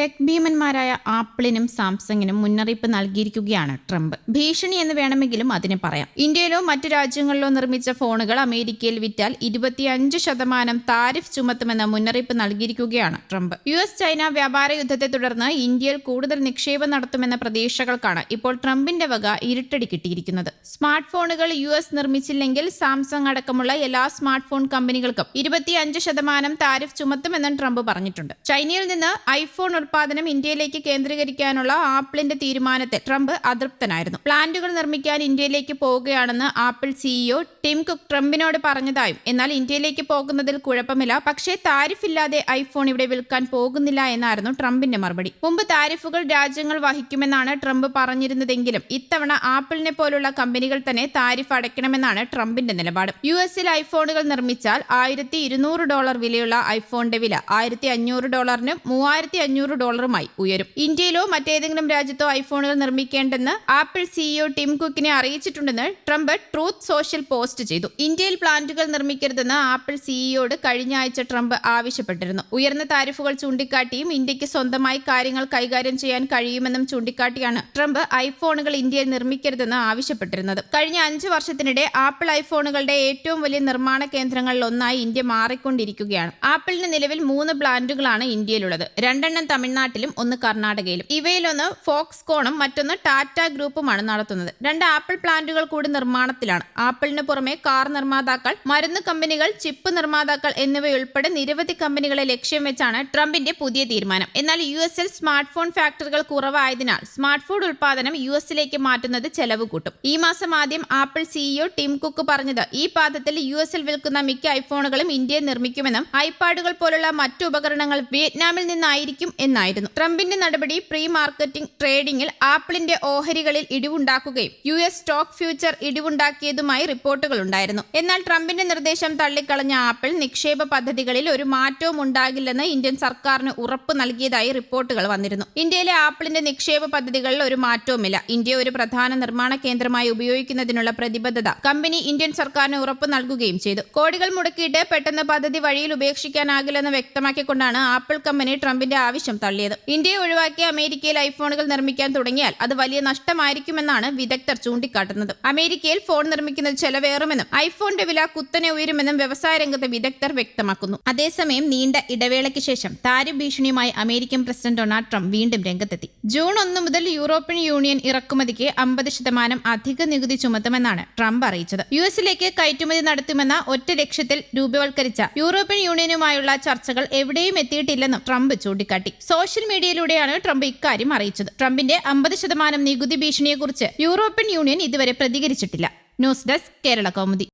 Tech ഭീമന്മാരായ ആപ്പിളിനും സാംസങ്ങിനും മുന്നറിയിപ്പ് നൽകിയിരിക്കുകയാണ് Trump. ഭീഷണി എന്ന് വേണമെങ്കിലും അതിനെ പറയാം. ഇന്ത്യയിലോ മറ്റു രാജ്യങ്ങളിലോ നിർമ്മിച്ച ഫോണുകൾ അമേരിക്കയിൽ വിറ്റാൽ ഇരുപത്തിയഞ്ച് ശതമാനം താരിഫ് ചുമത്തുമെന്ന മുന്നറിയിപ്പ് നൽകിയിരിക്കുകയാണ് ട്രംപ്. യു എസ് ചൈന വ്യാപാര യുദ്ധത്തെ തുടർന്ന് ഇന്ത്യയിൽ കൂടുതൽ നിക്ഷേപം നടത്തുമെന്ന പ്രതീക്ഷകൾക്കാണ് ഇപ്പോൾ ട്രംപിന്റെ വക ഇരുട്ടടി കിട്ടിയിരിക്കുന്നത്. സ്മാർട്ട് ഫോണുകൾ യു എസ് നിർമ്മിച്ചില്ലെങ്കിൽ സാംസങ് അടക്കമുള്ള എല്ലാ സ്മാർട്ട് ഫോൺ കമ്പനികൾക്കും ഇരുപത്തിയഞ്ച് ശതമാനം താരിഫ് ചുമത്തുമെന്നും ട്രംപ് പറഞ്ഞിട്ടുണ്ട്. ചൈനയിൽ നിന്ന് ഐഫോൺ ഉൽപാദനം ഇന്ത്യയിലേക്ക് കേന്ദ്രീകരിക്കാനുള്ള ആപ്പിളിന്റെ തീരുമാനത്തെ ട്രംപ് അതൃപ്തനായിരുന്നു. പ്ലാന്റുകൾ നിർമ്മിക്കാൻ ഇന്ത്യയിലേക്ക് പോവുകയാണെന്ന് ആപ്പിൾ സിഇഒ ടിം കുക്ക് ട്രംപിനോട് പറഞ്ഞതായും എന്നാൽ ഇന്ത്യയിലേക്ക് പോകുന്നതിൽ കുഴപ്പമില്ല. പക്ഷേ താരിഫ് ഇല്ലാതെ ഐഫോൺ ഇവിടെ വിൽക്കാൻ പോകുന്നില്ല എന്നായിരുന്നു ട്രംപിന്റെ മറുപടി. മുമ്പ് താരിഫുകൾ രാജ്യങ്ങൾ വഹിക്കുമെന്നാണ് ട്രംപ് പറഞ്ഞിരുന്നതെങ്കിലും ഇത്തവണ ആപ്പിളിനെ പോലുള്ള കമ്പനികൾ തന്നെ താരിഫ് അടയ്ക്കണമെന്നാണ് ട്രംപിന്റെ നിലപാട്. യു എസിൽ ഐഫോണുകൾ നിർമ്മിച്ചാൽ ആയിരത്തി ഡോളർ വിലയുള്ള ഐഫോണിന്റെ വില ആയിരത്തി അഞ്ഞൂറ് ഡോളറിനും മൂവായിരത്തി അഞ്ഞൂറ് ഡോളറുമായി ഉയരും. ഇന്ത്യയിലോ മറ്റേതെങ്കിലും രാജ്യത്തോ ഐഫോണുകൾ നിർമ്മിക്കേണ്ടെന്ന് ആപ്പിൾ സിഇഒ ടിം കുക്കിനെ അറിയിച്ചിട്ടുണ്ടെന്ന് ട്രംപ് ട്രൂത്ത് സോഷ്യൽ പോസ്റ്റ് ചെയ്തു. ഇന്ത്യയിൽ പ്ലാന്റുകൾ നിർമ്മിക്കരുതെന്ന് ആപ്പിൾ സിഇഒയോട് കഴിഞ്ഞ ആഴ്ച ട്രംപ് ആവശ്യപ്പെട്ടിരുന്നു. ഉയർന്ന താരിഫുകൾ ചൂണ്ടിക്കാട്ടിയും ഇന്ത്യയ്ക്ക് സ്വന്തമായി കാര്യങ്ങൾ കൈകാര്യം ചെയ്യാൻ കഴിയുമെന്നും ചൂണ്ടിക്കാട്ടിയാണ് ട്രംപ് ഐഫോണുകൾ ഇന്ത്യയിൽ നിർമ്മിക്കരുതെന്ന് ആവശ്യപ്പെട്ടിരുന്നത്. കഴിഞ്ഞ അഞ്ച് വർഷത്തിനിടെ ആപ്പിൾ ഐഫോണുകളുടെ ഏറ്റവും വലിയ നിർമ്മാണ കേന്ദ്രങ്ങളിൽ ഒന്നായി ഇന്ത്യ മാറിക്കൊണ്ടിരിക്കുകയാണ്. ആപ്പിളിന് നിലവിൽ മൂന്ന് പ്ലാന്റുകളാണ് ഇന്ത്യയിലുള്ളത്. രണ്ടെണ്ണം തമിഴ്നാട്ടിലും ഒന്ന് കർണാടകയിലും. ഇവയിലൊന്ന് ഫോക്സ്കോണും മറ്റൊന്ന് ടാറ്റ ഗ്രൂപ്പുമാണ് നടത്തുന്നത്. രണ്ട് ആപ്പിൾ പ്ലാന്റുകൾ കൂടി നിർമ്മാണത്തിലാണ്. ആപ്പിളിന് പുറമെ കാർ നിർമ്മാതാക്കൾ മരുന്ന് കമ്പനികൾ ചിപ്പ് നിർമ്മാതാക്കൾ എന്നിവയുൾപ്പെടെ നിരവധി കമ്പനികളെ ലക്ഷ്യം വെച്ചാണ് ട്രംപിന്റെ പുതിയ തീരുമാനം. എന്നാൽ യു എസിൽ സ്മാർട്ട് ഫോൺ ഫാക്ടറികൾ കുറവായതിനാൽ സ്മാർട്ട് ഫോൺ ഉൽപാദനം യു എസിലേക്ക് മാറ്റുന്നത് ചെലവ് കൂട്ടും. ഈ മാസം ആദ്യം ആപ്പിൾ സിഇഒ ടിം കുക്ക് പറഞ്ഞത് ഈ പാദത്തിൽ യു എസിൽ വിൽക്കുന്ന മിക്ക ഐഫോണുകളും ഇന്ത്യയിൽ നിർമ്മിക്കുമെന്നും ഐപാഡുകൾ പോലുള്ള മറ്റു ഉപകരണങ്ങൾ വിയറ്റ്നാമിൽ നിന്നായിരിക്കും എന്നായിരുന്നു ട്രംപിന്റെ നടപടി പ്രീ മാർക്കറ്റിംഗ് ട്രേഡിംഗിൽ ആപ്പിളിന്റെ ഓഹരികളിൽ ഇടിവുണ്ടാക്കുകയും യു എസ് സ്റ്റോക്ക് ഫ്യൂച്ചർ ഇടിവുണ്ടാക്കിയതുമായി റിപ്പോർട്ടുകൾ ഉണ്ടായിരുന്നു. എന്നാൽ ട്രംപിന്റെ നിർദ്ദേശം തള്ളിക്കളഞ്ഞ ആപ്പിൾ നിക്ഷേപ പദ്ധതികളിൽ ഒരു മാറ്റവും ഉണ്ടാകില്ലെന്ന് ഇന്ത്യൻ സർക്കാരിന് ഉറപ്പ് നൽകിയതായി റിപ്പോർട്ടുകൾ വന്നിരുന്നു. ഇന്ത്യയിലെ ആപ്പിളിന്റെ നിക്ഷേപ പദ്ധതികളിൽ ഒരു മാറ്റവുമില്ല. ഇന്ത്യ ഒരു പ്രധാന നിർമ്മാണ കേന്ദ്രമായി ഉപയോഗിക്കുന്നതിനുള്ള പ്രതിബദ്ധത കമ്പനി ഇന്ത്യൻ സർക്കാരിന് ഉറപ്പ് നൽകുകയും ചെയ്തു. കോടികൾ മുടക്കിയിട്ട് പെട്ടെന്ന് പദ്ധതി വഴിയിൽ ഉപേക്ഷിക്കാനാകില്ലെന്ന് വ്യക്തമാക്കിക്കൊണ്ടാണ് ആപ്പിൾ കമ്പനി ട്രംപിന്റെ ആവശ്യം തള്ളിയത്. ഇന്ത്യയെ ഒഴിവാക്കി അമേരിക്കയിൽ ഐഫോണുകൾ നിർമ്മിക്കാൻ തുടങ്ങിയാൽ അത് വലിയ നഷ്ടമായിരിക്കുമെന്നാണ് വിദഗ്ധർ ചൂണ്ടിക്കാട്ടുന്നത്. അമേരിക്കയിൽ ഫോൺ നിർമ്മിക്കുന്നത് ചെലവേറുമെന്നും ഐഫോണിന്റെ വില കുത്തനെ ഉയരുമെന്നും വ്യവസായ രംഗത്തെ വിദഗ്ധർ വ്യക്തമാക്കുന്നു. അതേസമയം നീണ്ട ഇടവേളയ്ക്ക് ശേഷം ഭീഷണിയുമായി അമേരിക്കൻ പ്രസിഡന്റ് ഡൊണാൾഡ് ട്രംപ് വീണ്ടും രംഗത്തെത്തി. ജൂൺ ഒന്ന് മുതൽ യൂറോപ്യൻ യൂണിയൻ ഇറക്കുമതിക്ക് അമ്പത് ശതമാനം അധിക നികുതി ചുമത്തുമെന്നാണ് ട്രംപ് അറിയിച്ചത്. യു എസിലേക്ക് കയറ്റുമതി നടത്തുമെന്ന ഒറ്റ ലക്ഷ്യത്തിൽ രൂപവൽക്കരിച്ച യൂറോപ്യൻ യൂണിയനുമായുള്ള ചർച്ചകൾ എവിടെയും എത്തിയിട്ടില്ലെന്നും ട്രംപ് ചൂണ്ടിക്കാട്ടി. സോഷ്യൽ മീഡിയയിലൂടെയാണ് ട്രംപ് ഇക്കാര്യം അറിയിച്ചത്. ട്രംപിന്റെ അമ്പത് ശതമാനം നികുതി ഭീഷണിയെക്കുറിച്ച് യൂറോപ്യൻ യൂണിയൻ ഇതുവരെ പ്രതികരിച്ചിട്ടില്ല. News desk Kerala Kaumudi.